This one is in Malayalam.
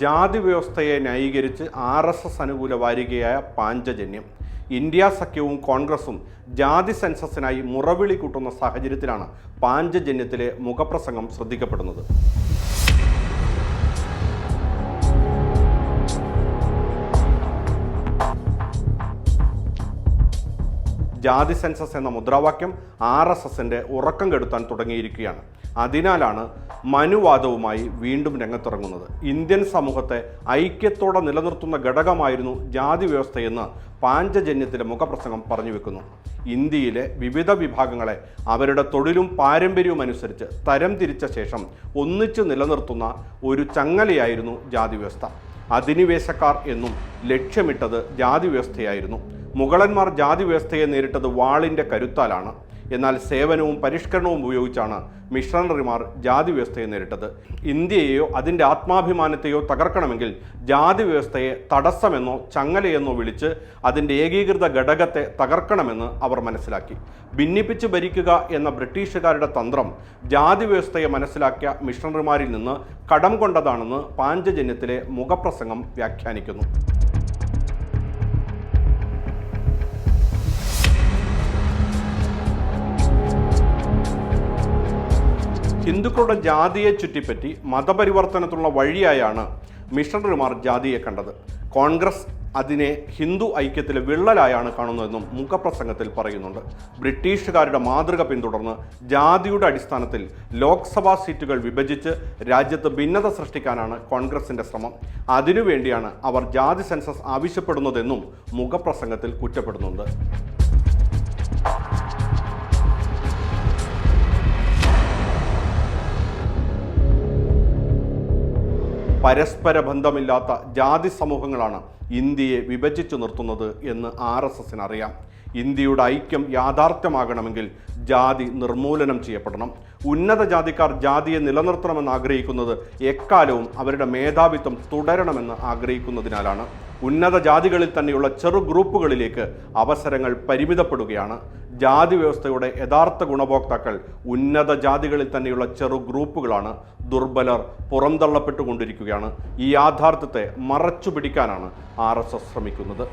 ജാതി വ്യവസ്ഥയെ ന്യായീകരിച്ച് ആർ എസ് എസ് അനുകൂല വാരികയായ പാഞ്ചജന്യം. ഇന്ത്യ സഖ്യവും കോൺഗ്രസും ജാതി സെൻസസിനായി മുറവിളി കൂട്ടുന്ന സാഹചര്യത്തിലാണ് പാഞ്ചജന്യത്തിലെ മുഖപ്രസംഗം ശ്രദ്ധിക്കപ്പെടുന്നത്. ജാതി സെൻസസ് എന്ന മുദ്രാവാക്യം ആർ എസ് എസിന്റെ ഉറക്കം കെടുത്താൻ തുടങ്ങിയിരിക്കുകയാണ്. അതിനാലാണ് മനുവാദവുമായി വീണ്ടും രംഗത്തിറങ്ങുന്നത്. ഇന്ത്യൻ സമൂഹത്തെ ഐക്യത്തോടെ നിലനിർത്തുന്ന ഘടകമായിരുന്നു ജാതി വ്യവസ്ഥയെന്ന് പാഞ്ചജന്യത്തിലെ മുഖപ്രസംഗം പറഞ്ഞു വെക്കുന്നു. ഇന്ത്യയിലെ വിവിധ വിഭാഗങ്ങളെ അവരുടെ തൊഴിലും പാരമ്പര്യവും അനുസരിച്ച് തരം തിരിച്ച ശേഷം ഒന്നിച്ചു നിലനിർത്തുന്ന ഒരു ചങ്ങലയായിരുന്നു ജാതി വ്യവസ്ഥ. അധിനിവേശക്കാർ എന്നും ലക്ഷ്യമിട്ടത് ജാതി വ്യവസ്ഥയായിരുന്നു. മുഗളന്മാർ ജാതി വ്യവസ്ഥയെ നേരിട്ടത് വാളിന്റെ കരുത്താലാണ്. എന്നാൽ സേവനവും പരിഷ്കരണവും ഉപയോഗിച്ചാണ് മിഷണറിമാർ ജാതി വ്യവസ്ഥയെ നേരിട്ടത്. ഇന്ത്യയെയോ അതിന്റെ ആത്മാഭിമാനത്തെയോ തകർക്കണമെങ്കിൽ ജാതി വ്യവസ്ഥയെ തടസ്സമെന്നോ ചങ്ങലയെന്നോ വിളിച്ച് അതിന്റെ ഏകീകൃത ഘടകത്തെ തകർക്കണമെന്ന് അവർ മനസ്സിലാക്കി. ഭിന്നിപ്പിച്ച് ഭരിക്കുക എന്ന ബ്രിട്ടീഷുകാരുടെ തന്ത്രം ജാതി വ്യവസ്ഥയെ മനസ്സിലാക്കിയ മിഷണറിമാരിൽ നിന്ന് കടം കൊണ്ടതാണെന്ന് പാഞ്ചജന്യത്തിലെ മുഖപ്രസംഗം വ്യാഖ്യാനിക്കുന്നു. ഹിന്ദുക്കളുടെ ജാതിയെ ചുറ്റിപ്പറ്റി മതപരിവർത്തനത്തിനുള്ള വഴിയായാണ് മിഷണറിമാർ ജാതിയെ കണ്ടത്. കോൺഗ്രസ് അതിനെ ഹിന്ദു ഐക്യത്തിലെ വിള്ളലായാണ് കാണുന്നതെന്നും മുഖപ്രസംഗത്തിൽ പറയുന്നുണ്ട്. ബ്രിട്ടീഷുകാരുടെ മാതൃക പിന്തുടർന്ന് ജാതിയുടെ അടിസ്ഥാനത്തിൽ ലോക്സഭാ സീറ്റുകൾ വിഭജിച്ച് രാജ്യത്ത് ഭിന്നത സൃഷ്ടിക്കാനാണ് കോൺഗ്രസിന്റെ ശ്രമം. അതിനുവേണ്ടിയാണ് അവർ ജാതി സെൻസസ് ആവശ്യപ്പെടുന്നതെന്നും മുഖപ്രസംഗത്തിൽ കുറ്റപ്പെടുന്നുണ്ട്. പരസ്പര ബന്ധമില്ലാത്ത ജാതി സമൂഹങ്ങളാണ് ഇന്ത്യയെ വിഭജിച്ചു നിർത്തുന്നത് എന്ന് ആർ എസ് ഇന്ത്യയുടെ ഐക്യം യാഥാർത്ഥ്യമാകണമെങ്കിൽ ജാതി നിർമൂലനം ചെയ്യപ്പെടണം. ഉന്നത ജാതിക്കാർ ജാതിയെ നിലനിർത്തണമെന്ന് ആഗ്രഹിക്കുന്നത് എക്കാലവും അവരുടെ മേധാവിത്വം തുടരണമെന്ന് ആഗ്രഹിക്കുന്നതിനാലാണ്. ഉന്നത ജാതികളിൽ തന്നെയുള്ള ചെറു ഗ്രൂപ്പുകളിലേക്ക് അവസരങ്ങൾ പരിമിതപ്പെടുകയാണ്. ജാതി വ്യവസ്ഥയുടെ യഥാർത്ഥ ഗുണഭോക്താക്കൾ ഉന്നത ജാതികളിൽ തന്നെയുള്ള ചെറു ഗ്രൂപ്പുകളാണ്. ദുർബലർ പുറന്തള്ളപ്പെട്ടുകൊണ്ടിരിക്കുകയാണ്. ഈ യാഥാർത്ഥ്യത്തെ മറച്ചു പിടിക്കാനാണ് ആർ ശ്രമിക്കുന്നത്.